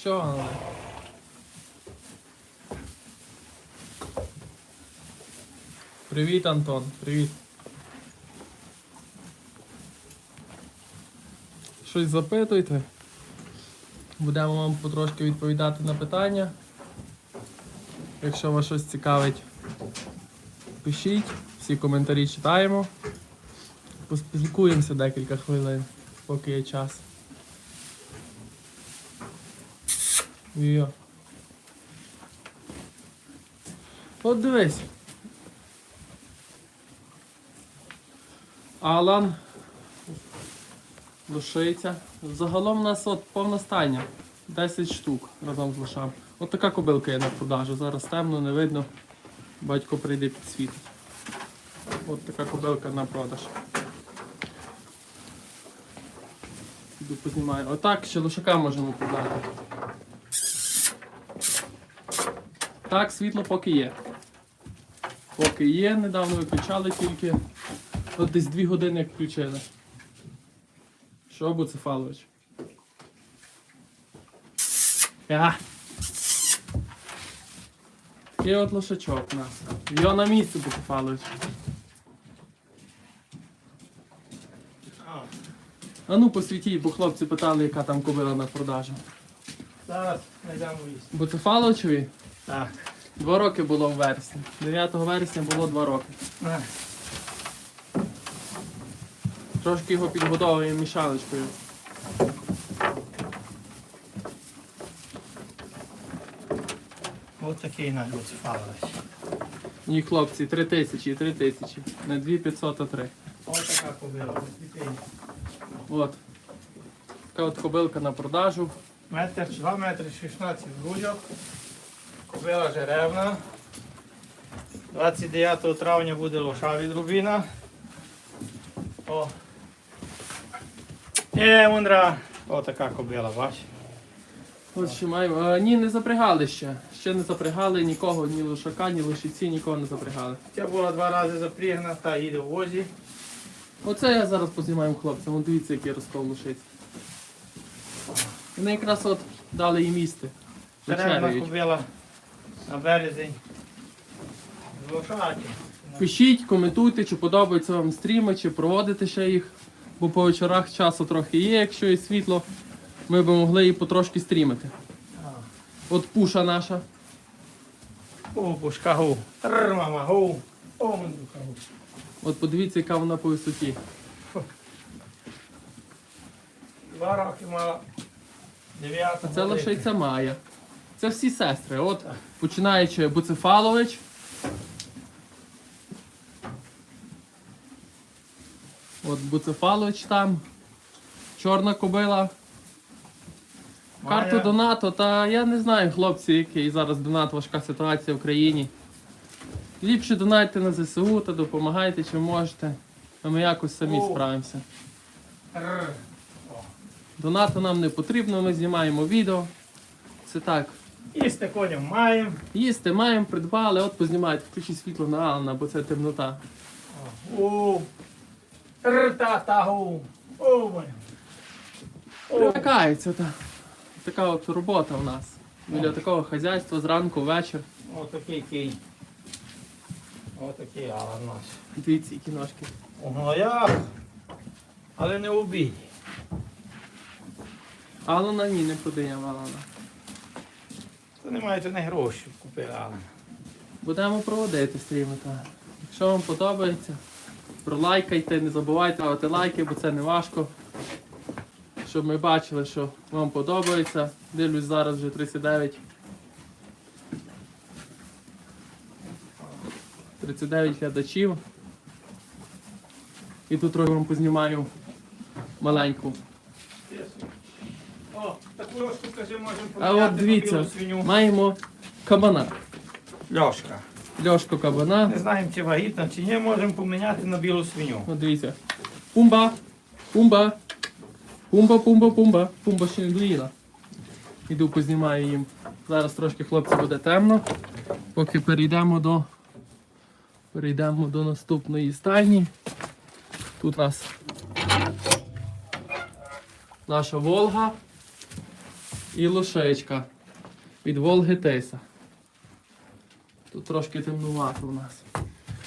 Що, але? Привіт, Антон, привіт. Щось запитуйте. Будемо вам потрошки відповідати на питання. Якщо вас щось цікавить, пишіть, всі коментарі читаємо. Поспілкуємося декілька хвилин, поки є час. Йо. От дивись. Алан. Лошиця. Загалом у нас от повна стайня. 10 штук разом з лошами. От така кобилка є на продажу. Зараз темно, не видно. Батько прийде підсвітить. От така кобилка на продаж. Піду познімаю. Отак ще лошака можемо продати. Так, світло поки є. Поки є, недавно виключали тільки. От десь дві години як включили. Що, Буцефалович? Я. Такий от лошачок у нас. Його на місці Буцефалович. А ну посвітіть, бо хлопці питали, яка там кобила на продажу. Зараз знайдемо їсти. Буцефаловичеві Так. два роки було в вересні. 9 вересня було два роки. На. Трошки його підгодовуємо мішалочкою. Ось такий найбільш фалович. Ні, хлопці, 3 тисячі, 3 тисячі. Не 2500, а 3. Ось така кобила. ось. От. Така от кобилка на продажу. Метр, 2 метри 16 грудок. Кобила жеребна. 29 травня буде лоша від Рубіна. О. Е, мундра. Ось така кобила, бач. От що маємо. А, ні, не запрягали ще. Ще не запрягали нікого, ні лошака, ні лошиці, нікого не запрягали. Ця була два рази запрягна, та їде в возі. Оце я зараз познімаю хлопцям. От дивіться, який розкол лошиць. Вони якраз от дали їм їсти. Жеребна кобила на березень. З лошаті. Пишіть, коментуйте, чи подобаються вам стріми, чи проводите ще їх. Бо по вечорах часу трохи є, якщо є світло, ми б могли і потрошки стрімити. От пуша наша. О, пушка гу. Тррр, мама, гу. О, мандука гу. От подивіться, яка вона по висоті. Два роки мала. Дев'ята. Це лишається Майя. Це всі сестри. От починаючи Буцефалович. От Буцефалович там. Чорна кобила. Карту донату, та я не знаю, хлопці, який зараз донат, важка ситуація в країні. Ліпше донайте на ЗСУ та допомагайте, чим можете. А ми якось самі справимося. Донату нам не потрібно, ми знімаємо відео. Це так. Їсти коням маємо. Їсти маємо, придбали, от познімайте, включіть світло на Алана, бо це темнота. О. Тррр, та, Привикається. Така от робота в нас. Біля такого хазяйства зранку, вечір. О, такий кінь. О, такий алан наш. Дивіться, які ножки. Ого, як? Але не біді. Алана ні, не продаємо Алана. Це не маєте не гроші купити алан. Будемо проводити стріми. Та. Якщо вам подобається, пролайкайте, не забувайте ставити лайки, бо це не важко. Щоб ми бачили, що вам подобається. Дивлюсь зараз вже 39. 39 глядачів. І тут трохи вам познімаю маленьку. О, таку ложку, скажи, можемо А от дивіться, маємо кабана. Льошка. Льошко кабана. Не знаємо, чи вагітна, чи ні, можемо поміняти на білу свиню. От дивіться. Пумба! Пумба! Пумба, пумба, пумба. Пумба ще не доїла. Іду познімаю їм. Зараз трошки хлопці буде темно. Поки перейдемо до. Перейдемо до наступної стайні. Тут у нас наша Волга. І лошечка від Волги Тейса. Тут трошки темнувато у нас.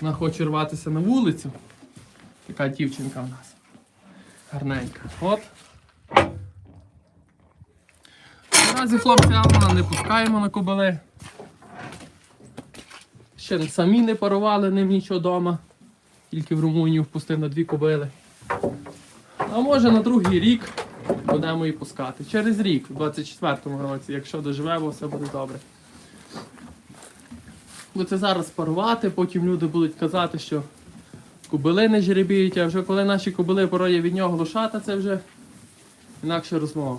Вона хоче рватися на вулицю. Така дівчинка в нас. Гарненька. От. Наразі Алана не пускаємо на кобили. Ще самі не парували ним нічого вдома. Тільки в Румунію впустив на дві кобили. А може на другий рік будемо і пускати. Через рік, у 24-му році, якщо доживемо, все буде добре. Бо це зараз парувати, потім люди будуть казати, що кобили не жеребіють, а вже коли наші кобили породять від нього лошата, це вже інакша розмова.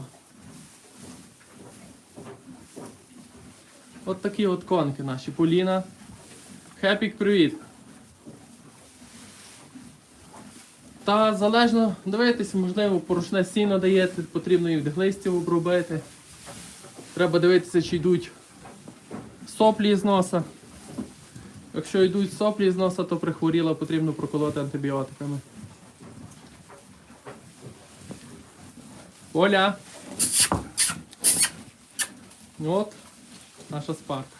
От такі от конки наші. Поліна. Хепік, привіт. Та залежно дивитися, можливо, порушне сіно даєте, потрібно і вдеглистів обробити. Треба дивитися, чи йдуть соплі з носа. Якщо йдуть соплі з носа, то прихворіла, потрібно проколоти антибіотиками. Оля. От наша спарта.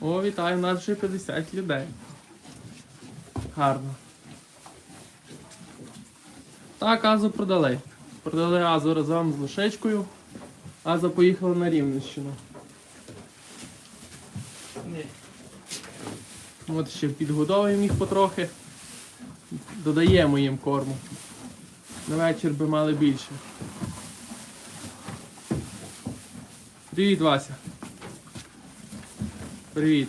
О, вітаю, у нас вже 50 людей. Гарно. Так, Азу продали. Продали Азу разом з лошечкою. Аза поїхала на Рівненщину. От ще підгодовуємо їх потрохи. Додаємо їм корму. На вечір би мали більше. Привіт, Вася. Привіт.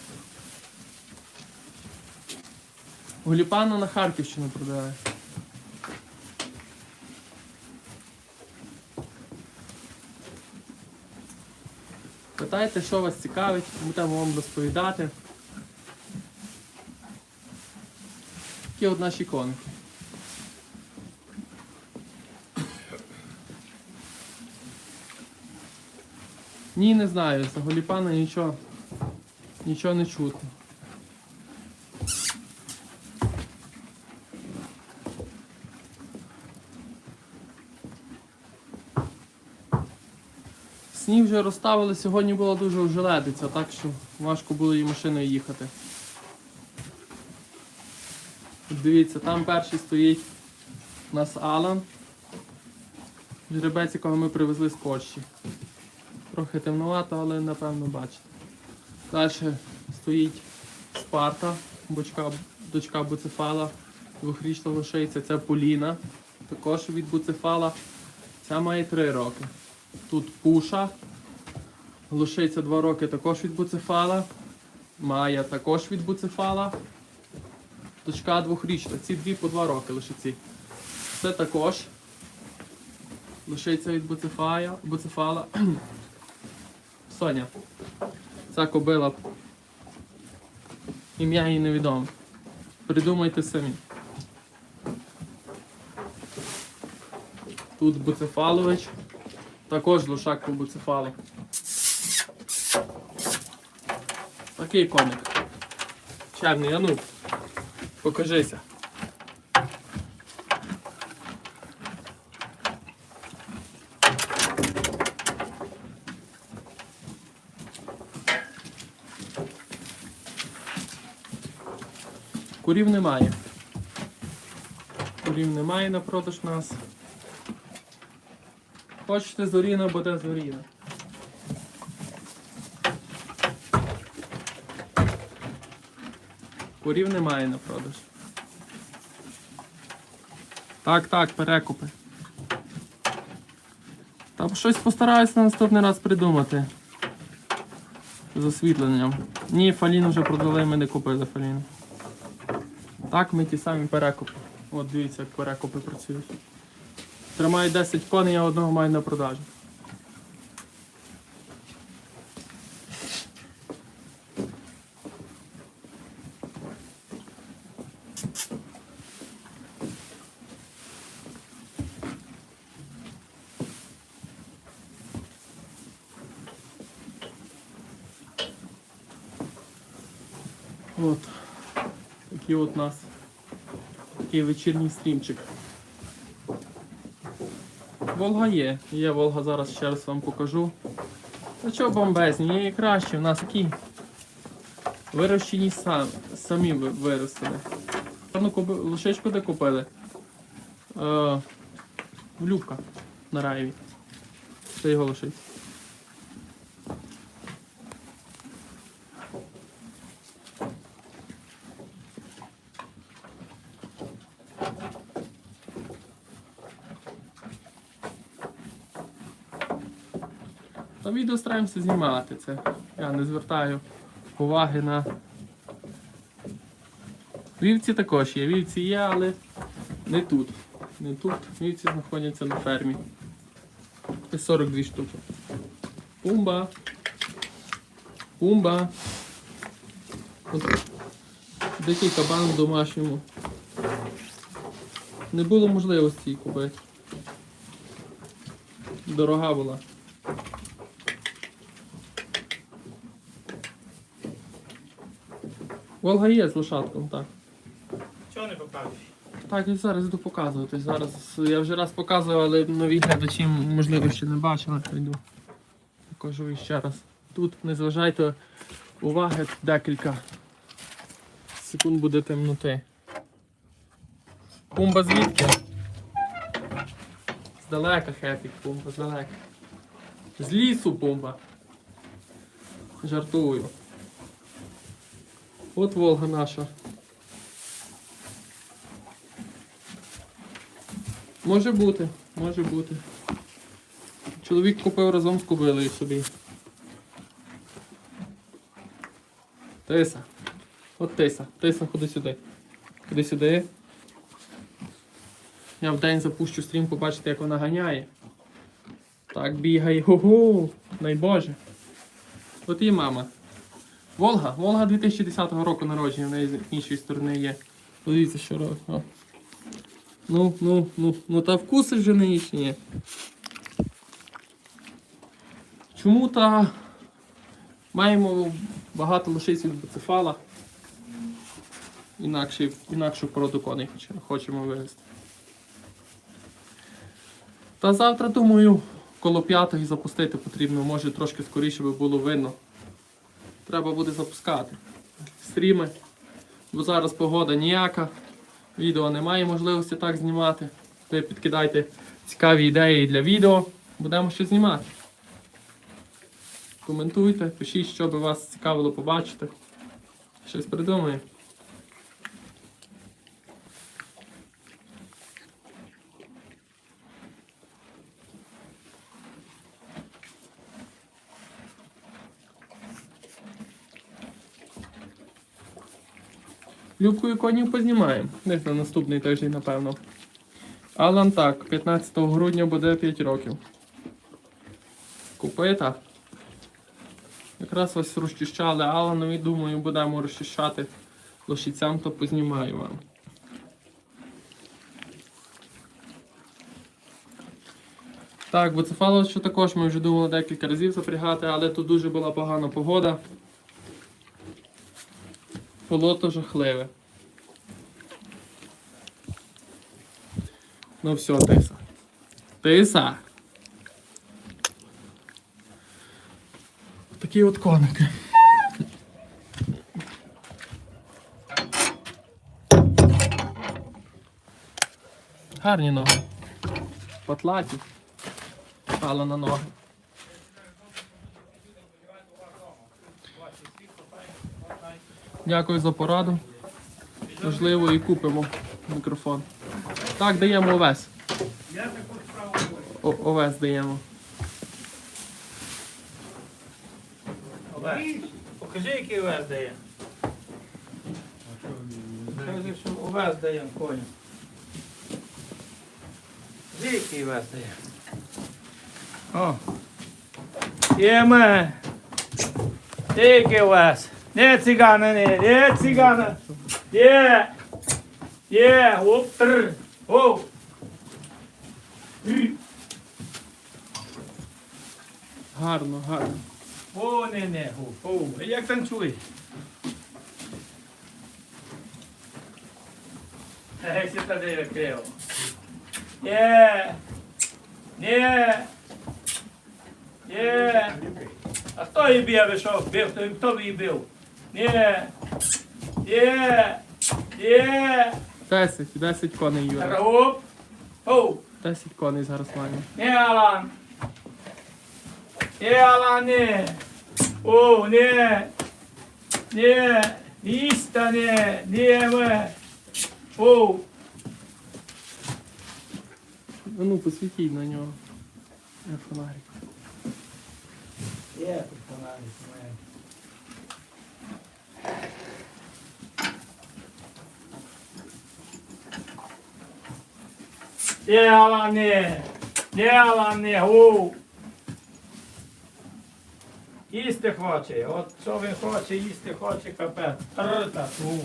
Гуліпана на Харківщину продає. Питайте, що вас цікавить, будемо вам розповідати. Такі от наші коники. Ні, не знаю, за голіпана нічого, нічого не чутно. Сніг вже розставили, сьогодні була дуже ожеледиця, так що важко було і машиною їхати. Дивіться, там перший стоїть у нас Алан. Жеребець, якого ми привезли з Польщі. Трохи темновато, але напевно бачите. Далі стоїть Спарта, бочка, дочка Буцефала, двохрічна лошиця, це Поліна, також від Буцефала. Ця має 3 роки. Тут Пуша, лошиця 2 роки також від Буцефала. Майя також від Буцефала. Дочка двохрічна. Ці дві по 2 роки лошиці. Це також лошиця від Буцефая, Буцефала. Соня. Ця кобила. Ім'я їй невідоме. Придумайте самі. Тут Буцефалович. Також лошак по Буцефалу. Такий коник. Чемний, а ну. Покажися. Курів немає. Курів немає на продаж нас. Хочете зоріна, буде зоріна. Курів немає на продаж. Так, так, перекупи. Та щось постараюся на наступний раз придумати. З освітленням. Ні, фаліну вже продали, ми не купили фаліну. Так, ми ті самі перекупи. От дивіться, як перекупи працюють. Тримаю 10 коней, я одного маю на продажу. От. Такий от нас такий вечірній стрімчик. Волга є. Є Волга, зараз ще раз вам покажу. Та що бомбезні, є і краще, в нас такі вирощені сам, самі виростили. Лошечку де купили? Е, Влюбка на Раєві. Це його лошиць. Відео стараємося знімати це. Я не звертаю уваги на. Вівці також є. Вівці є, але не тут. Не тут. Вівці знаходяться на фермі. Це 42 штуки. Пумба. Пумба. От Дикий кабан в домашньому. Не було можливості її купити. Дорога була. Волга є з лошадком, так. Чого не показуєш? Так, і зараз йду показувати. Зараз я вже раз показував, але нові глядачі, можливо, ще не бачили, то йду. Покажу ще раз. Тут не зважайте уваги, декілька секунд буде темноти. Пумба звідки? Здалека хепік, пумба, здалека. З лісу пумба. Жартую. От Волга наша. Може бути, може бути. Чоловік купив разом з кобилою собі. Тиса. От тиса. Тиса, ходи сюди. Ходи сюди. Я в день запущу стрім, побачите, як вона ганяє. Так бігає. Ого! Найбоже. От і мама. Волга. Волга 2010 року народження, в неї з іншої сторони є. Подивіться, що робить. О. Ну, ну, ну, ну та вкуси вже чи. Чому та маємо багато лошиць від буцефала? Інакше, інакшу породу коней хочемо вивезти. Та завтра, думаю, коло п'ятої запустити потрібно, може трошки скоріше би було видно. Треба буде запускати стріми, бо зараз погода ніяка. Відео немає можливості так знімати. Ви підкидайте цікаві ідеї для відео. Будемо ще знімати. Коментуйте, пишіть, що би вас цікавило побачити. Щось придумаємо. Любкою конів познімаємо. Десь на наступний тиждень, напевно. Алан так, 15 грудня буде 5 років. Купита. Якраз ось розчищали Аланові, думаю, будемо розчищати лошицям, то познімаю вам. Так, Буцефало, що також ми вже думали декілька разів запрягати, але тут дуже була погана погода. Болото жахливе. Ну все, Тиса. Тиса. Такі от коники. Гарні ноги. Потлаті. Пала на ноги. Дякую за пораду. Можливо, і купимо мікрофон. Так, даємо овес. О, овес даємо. Олег, покажи, який овес дає. Покажи, що овес дає коню. Покажи, який овес дає. О. Єме. Який овес. Де цигани, не, де цигани? Де? Де, оп, тр, оп. Гарно, гарно. О, не, не, о, о, як танцює. Esse também é creu. Yeah. Yeah. Yeah. А хто їй б'є, ви що? Бив, хто їм бив? Ні. Є. Є. 10, 10 коней, Юра. Рагоп. Оу. 10 коней зараз маємо. Ні, Алан. Ні, Алан, ні. О, ні. Ні. Іста, ні. Ні, ми. Оу. А ну, посвітіть на нього. Е, Фонарик. Є тут фонарик у Алан, ні. Ні, Алан, ні. Їсти хоче. От що він хоче, їсти хоче капець. Рта, у.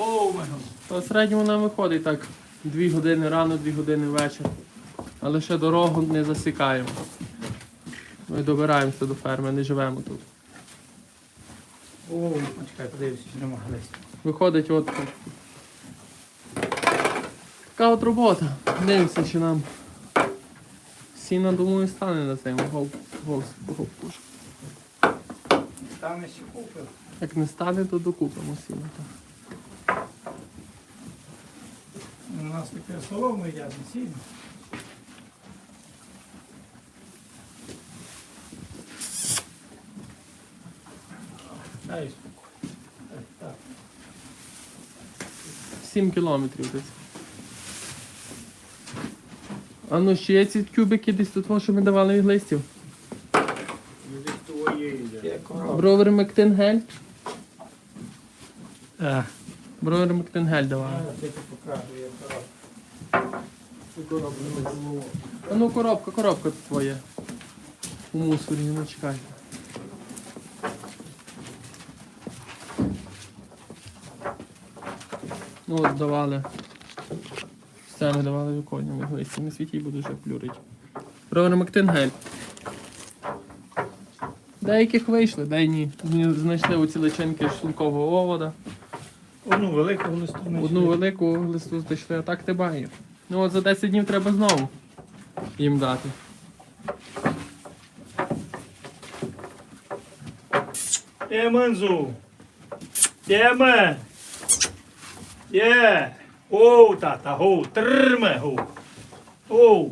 Оу. То в середньому нам виходить так 2 години рано, 2 години вечір. Але ще дорогу не засікаємо. Ми добираємося до ферми, не живемо тут. Оу, почекай, подивися, чи нема листя. Виходить от така от робота. Дивимося, чи нам сіна, думаю, стане на зиму. Гоп, гоп, гоп, пуш. Там ще купив. Як не стане, то докупимо сіна. У нас таке солому їдять сильно. Дай спокій. 7 кілометрів десь. А ну ще є ці тюбики десь тут, що ми давали від листів. Бровер Мектенгель. Так. Бровер Мектенгель давали. А ну коробка, коробка тут твоя. У мусорі, ну чекай. Ну от давали. Все ми давали коням від листів. Не світі буду вже плюрить. Бровер Мектенгель. Деяких вийшли, де ні. Ми знайшли оці личинки шлункового овода. Одну велику листу знайшли. Одну велику листу знайшли, а так ти тибає. Ну от за 10 днів треба знову їм дати. Є манзу. Є мен. Є. Оу, тата, гоу, трме, гоу. Оу.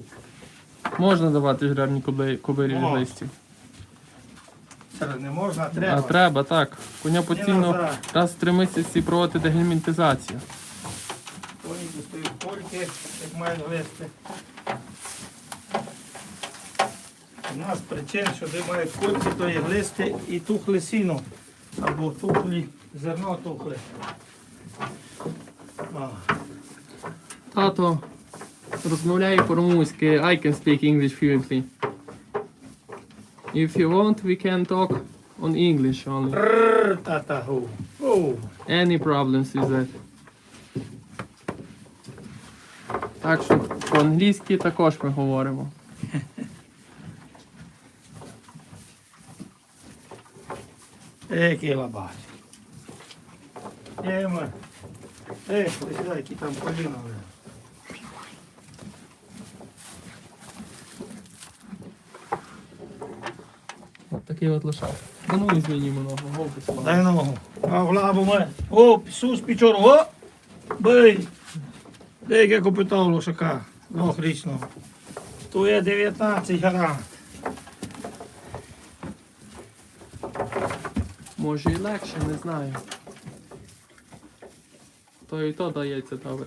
Можна давати жребні коби- кобилі від О. листів. Це не можна, А треба. треба, так. Коня Назар. раз в три місяці проводити дегельмінтизацію. Коні достають кольки, як мають глисти. У нас причин, що де мають кольки, то є глисти і тухле сіно. Або тухлі, зерно тухле. А, Тато розмовляє по-румунськи. I can speak English fluently. If you want, we can talk on English only. Тата гу. Оу. Any problems with that? Так що по-англійськи також ми говоримо. Який лабать. Ема. Сюди, які там коліна. Такий от лошак. Да ну змінюємо ногу, голки спали. Дай ногу. А в лабу мене. О, сус пічору. О! Бий. Деяке копитав лошака. Двохрічного. То є 19 грам. Може і легше, не знаю. То і то дається добре.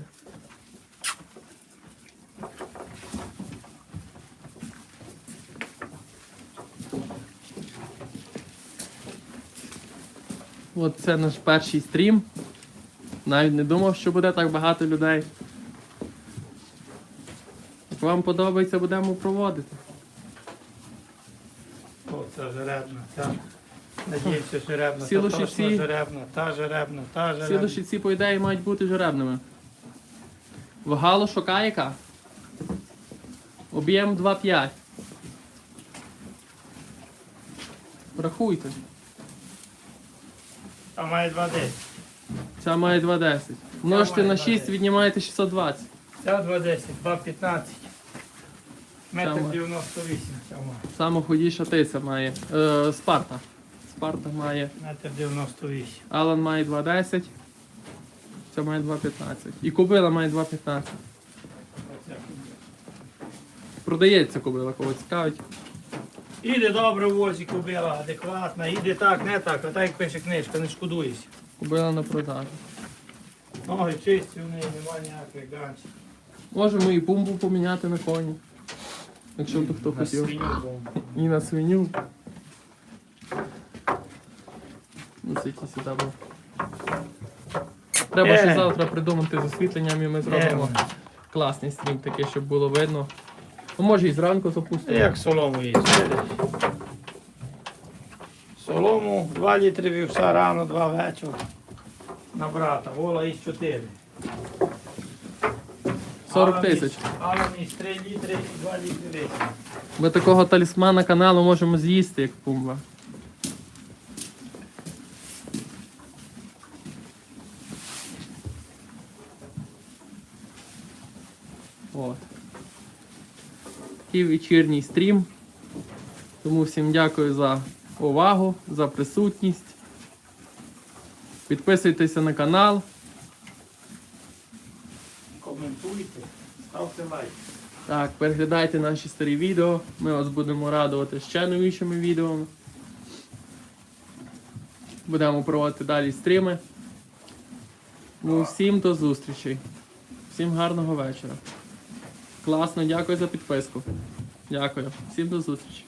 От це наш перший стрім. Навіть не думав, що буде так багато людей. Як вам подобається, будемо проводити. О, це жеребна. Та. Надіюся, жеребна. Всі Та лошиці- точно жеребна, та жеребна, та Всі жеребна. лошиці, по ідеї, мають бути жеребними. Вага лошака яка? Об'єм 2,5. Рахуйте. А має 2,10. Ця має 2,10. Множте має на 6, 2,10. віднімаєте 620. Ця 2,10, 2,15. Метр Саме. 98 цьому. Саме худіша тиця має. Е, Спарта. Спарта має. Метр 98. Алан має 2,10. Це має 2,15. І кобила має 2,15. Продається кобила, кого цікавить. Іде добре в возі кобила, адекватна, іде так, не так, а так як пише книжка, не шкодуєшся. Кобила на продажу. Ноги чисті, в неї немає ніяких ганців. Можемо і пумбу поміняти на коні. Якщо б хто На хотів. І на свиню. Ну, це ті сюди було. Треба ще Е. завтра придумати з освітленням і ми зробимо Е, класний стрім такий, щоб було видно. Ну, може і зранку запустимо. Як солому їсть. Солому 2 літри вівса рано, 2 вечора. На брата, вола із 4. 40 тисяч. Але із 3 літри і 2 літри. Ми такого талісмана каналу можемо з'їсти, як пумба. От. Такий вечірній стрім. Тому всім дякую за увагу, за присутність. Підписуйтеся на канал. Коментуйте, ставте лайк. Так, переглядайте наші старі відео. Ми вас будемо радувати ще новішими відео. Будемо проводити далі стріми. Ну, всім до зустрічей. Всім гарного вечора. Класно, дякую за підписку. Дякую. Всім до зустрічі.